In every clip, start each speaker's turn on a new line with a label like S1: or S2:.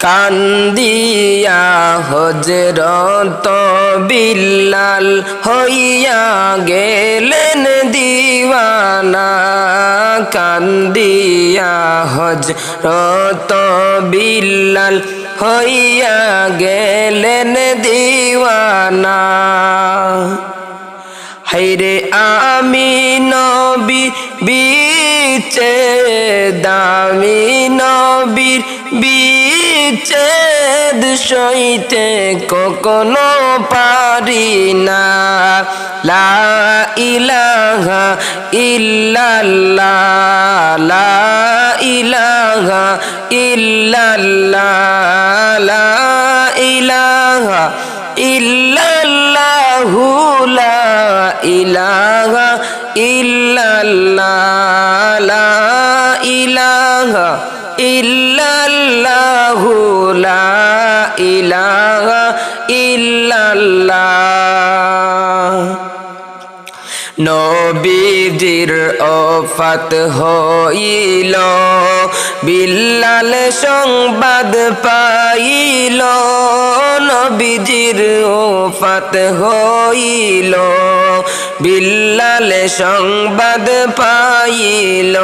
S1: কান্দিয়া হজরত বিল্লাল হইয়া গেলেন দিওয়ানা। কান্দিয়া হজরত বিল্লাল হইয়া গেলেন দিওয়ানা। হাইরে আমি নবী, বিচে দামি নবীর বিচ্ছেদ সইতে কখনো পারি না। লা ইলাহা ইল্লাল্লাহ, লা ইলাহা ইল্লাল্লাহ, লা ইলাহা ইল্লাল্লাহু, লা ইলাহা ইল্লাল্লাহ। ইল্লাল্লাহু লা ইলাহা ইল্লাল্লাহ। নবীজির অফাত হইল, বিল্লাল সংবাদ পাইল, নবীজির অফাত হইল, বিল্লাল সংবাদ পাইল।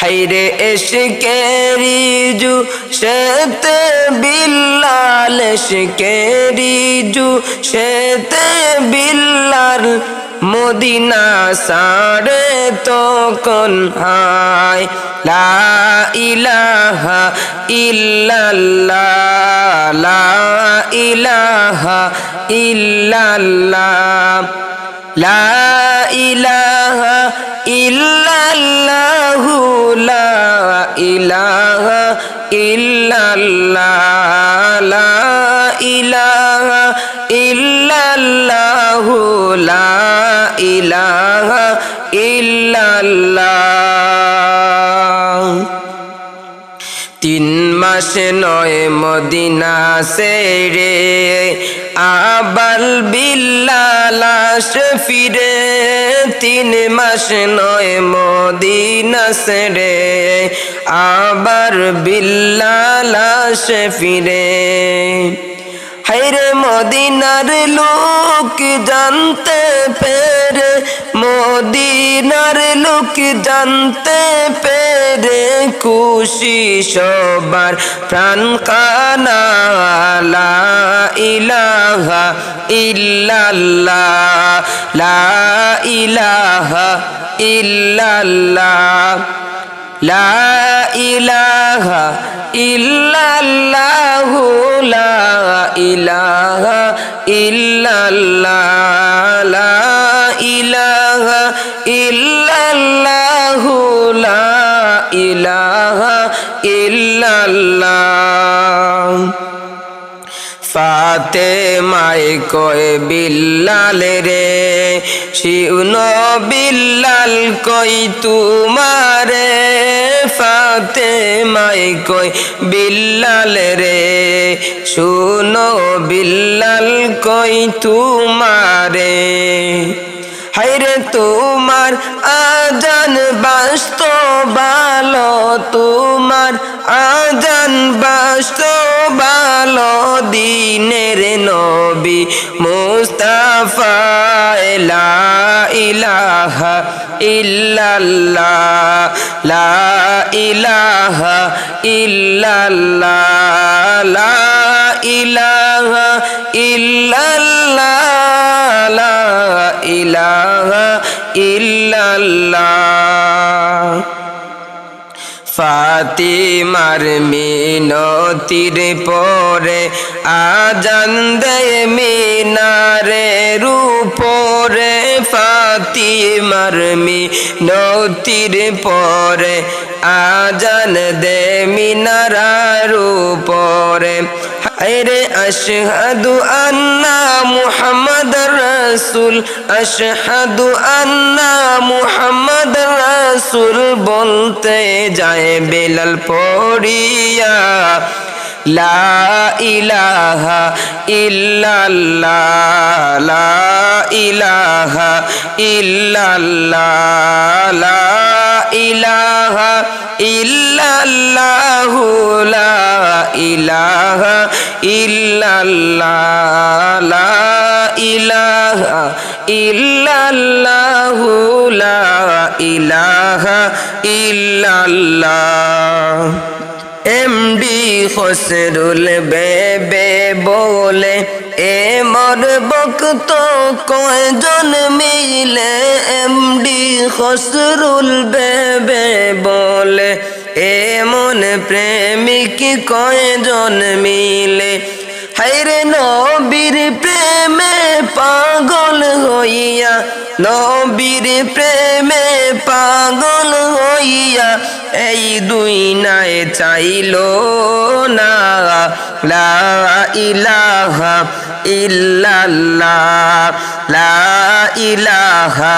S1: হাইরে এসকেরি জু সেতে বিল্লাল এসকেরি জু সেতে বিল্লাল মদিনা সারে তখন হায়, লা ইলাহা ইল্লাল্লাহ, লা ইলাহা ইল্লাল্লাহ, লা ইলাহা ইল্লাল্লাহ লা ইলাহা ইল্লাল্লাহু লা ইলাহা তিন মাস নয় মদিনা সেরে আবাল বিল্লালাস ফিরে তিন মাস নয় মদিনা সেরে আবার বিল্লালাস ফিরে হাইরে মদিনার লোক জানতে পেরে, মদিনার লোক জানতে পেরে খুশি সবার প্রাণ কানা। লা ইলাহা ইল্লাল্লাহ ইলাহা ইল্লাল্লাহ, লা ইলাহা ইল্লাল্লাহু লা ইলাহা ইল্লাল্লাহ লা ইলাহা ইল্লাল্লাহু লা ইলাহা ইল্লাল্লাহ। ফাতে মাই কয় বিল্লাল রে শিউন বিল্লাল কই তুমারে ফাতে মাই কই বিল্লাল রে। শুনো বিল্লাল কই তুমারে। হাইরে তোমার আজান বাস্ত ভালো তোমার আজান বাস্ত ভালো দিনের নবী মুস্তাফা, লা ইলাহা ইল্লাল্লাহ, লা ইলাহা ইল্লাল্লাহ, লা ইলাহা ইল্লাল্লাহ। ইল্লাল্লাহ। ফাতিমার মিনতির পরে আজান দেয় মিনারের উপরে ফাতিমার মিনতির পরে আজান দে মিনারার উপরে হায়রে আশহাদু আন্না মুহাম্মদ রাসূল আশহাদু আন্না মুহাম্মদ রাসূল বলতে যায় বেলাল পড়িয়া লা ইলাহা ইল্লাল্লাহ লা ইলাহা ইল্লাল্লাহ ইলাহা ইল্লাল্লাহু লা ইল্লাল্লাহ লা ইলাহা ইল্লাল্লাহু লা ইলাহা ইল্লাল্লাহ। এমডি খসরুল বেবে বলে এ মর বক্ত কয়জন মিলে এমডি খসরুল বেবে বলে? এমন প্রেমিক কয়জন মিলে? হাইরে নবীর প্রেমে পাগল হইয়া নবীর প্রেমে পাগল হইয়া এই দুই নাই চাইল না। লা ইলাহা ইল্লাল্লাহ, লা ইলাহা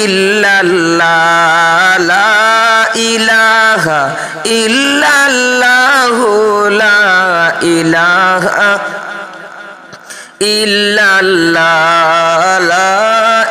S1: ইল্লাল্লাহ, লা ইলাহা ইল্লাল্লাহ, লা ইলাহা ইল্লাল্লাহ